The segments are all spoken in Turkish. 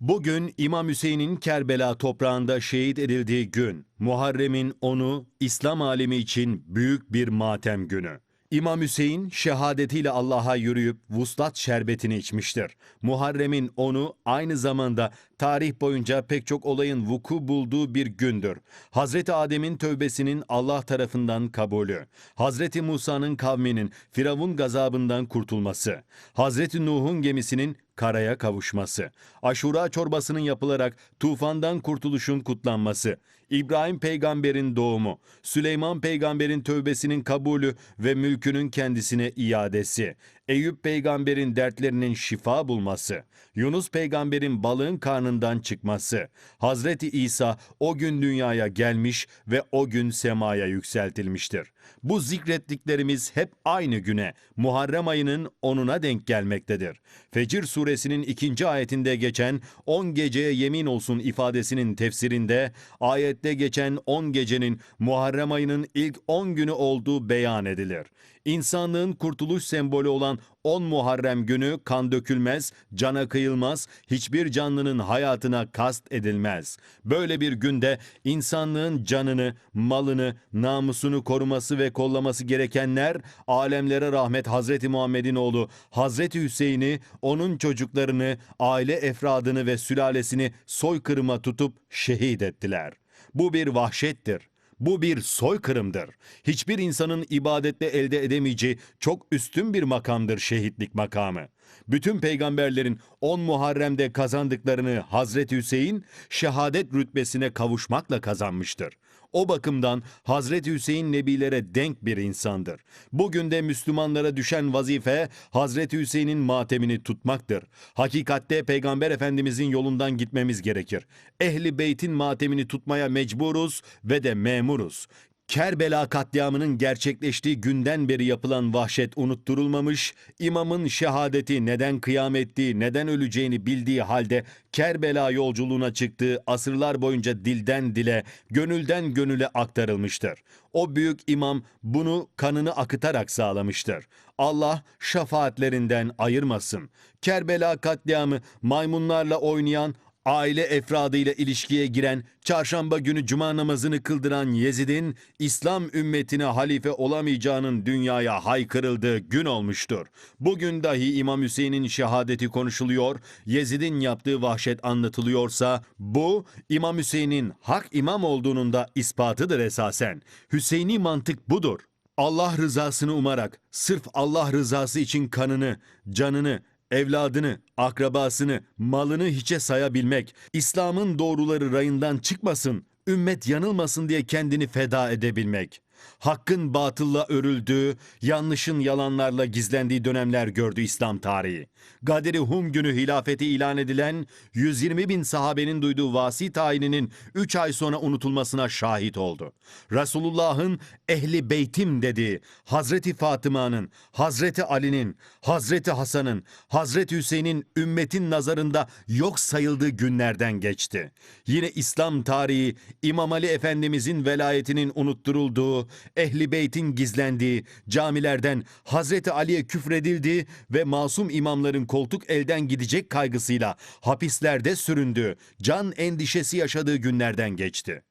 Bugün İmam Hüseyin'in Kerbela toprağında şehit edildiği gün, Muharrem'in onu İslam alemi için büyük bir matem günü. İmam Hüseyin şehadetiyle Allah'a yürüyüp vuslat şerbetini içmiştir. Muharrem'in onu aynı zamanda tarih boyunca pek çok olayın vuku bulduğu bir gündür. Hazreti Adem'in tövbesinin Allah tarafından kabulü, Hazreti Musa'nın kavminin Firavun gazabından kurtulması, Hazreti Nuh'un gemisinin karaya kavuşması, aşura çorbasının yapılarak tufandan kurtuluşun kutlanması, İbrahim peygamberin doğumu, Süleyman peygamberin tövbesinin kabulü ve mülkünün kendisine iadesi, Eyüp peygamberin dertlerinin şifa bulması, Yunus peygamberin balığın karnından çıkması, Hazreti İsa o gün dünyaya gelmiş ve o gün semaya yükseltilmiştir. Bu zikrettiklerimiz hep aynı güne, Muharrem ayının onuna denk gelmektedir. Fecir suresinin ikinci ayetinde geçen 10 geceye yemin olsun ifadesinin tefsirinde ayette geçen 10 gecenin Muharrem ayının ilk 10 günü olduğu beyan edilir. İnsanlığın kurtuluş sembolü olan 10 Muharrem günü kan dökülmez, cana kıyılmaz, hiçbir canlının hayatına kast edilmez. Böyle bir günde insanlığın canını, malını, namusunu koruması ve kollaması gerekenler alemlere rahmet Hazreti Muhammed'in oğlu Hazreti Hüseyin'i, onun çocuklarını, aile efradını ve sülalesini soykırıma tutup şehit ettiler. Bu bir vahşettir. Bu bir soykırımdır. Hiçbir insanın ibadetle elde edemeyeceği çok üstün bir makamdır şehitlik makamı. Bütün peygamberlerin 10 Muharrem'de kazandıklarını Hazreti Hüseyin şehadet rütbesine kavuşmakla kazanmıştır. O bakımdan Hazreti Hüseyin nebilere denk bir insandır. Bugün de Müslümanlara düşen vazife Hazreti Hüseyin'in matemini tutmaktır. Hakikatte Peygamber Efendimizin yolundan gitmemiz gerekir. Ehli beytin matemini tutmaya mecburuz ve de memuruz. Kerbela katliamının gerçekleştiği günden beri yapılan vahşet unutturulmamış, imamın şehadeti neden kıyam ettiği, neden öleceğini bildiği halde Kerbela yolculuğuna çıktığı asırlar boyunca dilden dile, gönülden gönüle aktarılmıştır. O büyük imam bunu kanını akıtarak sağlamıştır. Allah şafaatlerinden ayırmasın. Kerbela katliamı maymunlarla oynayan, aile efradıyla ilişkiye giren, çarşamba günü cuma namazını kıldıran Yezid'in İslam ümmetine halife olamayacağının dünyaya haykırıldığı gün olmuştur. Bugün dahi İmam Hüseyin'in şehadeti konuşuluyor, Yezid'in yaptığı vahşet anlatılıyorsa bu İmam Hüseyin'in hak imam olduğunun da ispatıdır esasen. Hüseyini mantık budur. Allah rızasını umarak sırf Allah rızası için kanını, canını, evladını, akrabasını, malını hiçe sayabilmek, İslam'ın doğruları rayından çıkmasın, ümmet yanılmasın diye kendini feda edebilmek. Hakkın batılla örüldüğü, yanlışın yalanlarla gizlendiği dönemler gördü İslam tarihi. Gaderi Hum günü hilafeti ilan edilen 120 bin sahabenin duyduğu vasi tayininin 3 ay sonra unutulmasına şahit oldu. Resulullah'ın ehli beytim dediği Hazreti Fatıma'nın, Hazreti Ali'nin, Hazreti Hasan'ın, Hazreti Hüseyin'in ümmetin nazarında yok sayıldığı günlerden geçti. Yine İslam tarihi İmam Ali Efendimizin velayetinin unutturulduğu, ehli beytin gizlendiği, camilerden Hazreti Ali'ye küfredildiği ve masum imamların koltuk elden gidecek kaygısıyla hapislerde süründüğü, can endişesi yaşadığı günlerden geçti.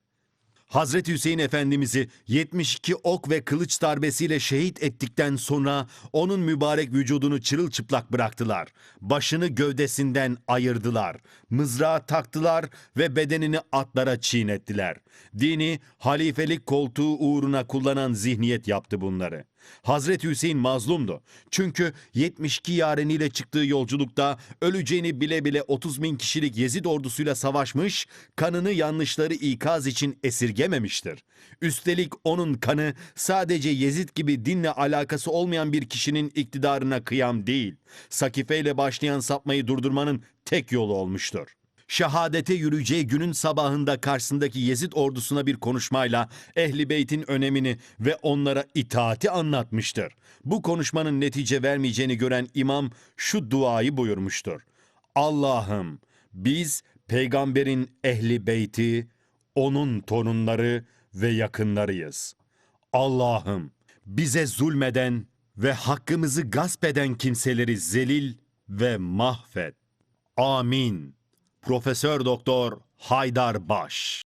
Hazreti Hüseyin Efendimiz'i 72 ok ve kılıç darbesiyle şehit ettikten sonra onun mübarek vücudunu çırılçıplak bıraktılar. Başını gövdesinden ayırdılar. Mızrağı taktılar ve bedenini atlara çiğnettiler. Dini halifelik koltuğu uğruna kullanan zihniyet yaptı bunları. Hazreti Hüseyin mazlumdu. Çünkü 72 yareniyle çıktığı yolculukta öleceğini bile bile 30 bin kişilik Yezid ordusuyla savaşmış, kanını yanlışları ikaz için esirgememiştir. Üstelik onun kanı sadece Yezid gibi dinle alakası olmayan bir kişinin iktidarına kıyam değil, Sakife ile başlayan sapmayı durdurmanın tek yolu olmuştur şehadete yürüyeceği günün sabahında karşısındaki Yezid ordusuna bir konuşmayla Ehli Beyt'in önemini ve onlara itaati anlatmıştır. Bu konuşmanın netice vermeyeceğini gören imam şu duayı buyurmuştur. Allah'ım biz peygamberin ehli beyti, onun torunları ve yakınlarıyız. Allah'ım bize zulmeden ve hakkımızı gasp eden kimseleri zelil ve mahvet. Amin. Profesör Doktor Haydar Baş.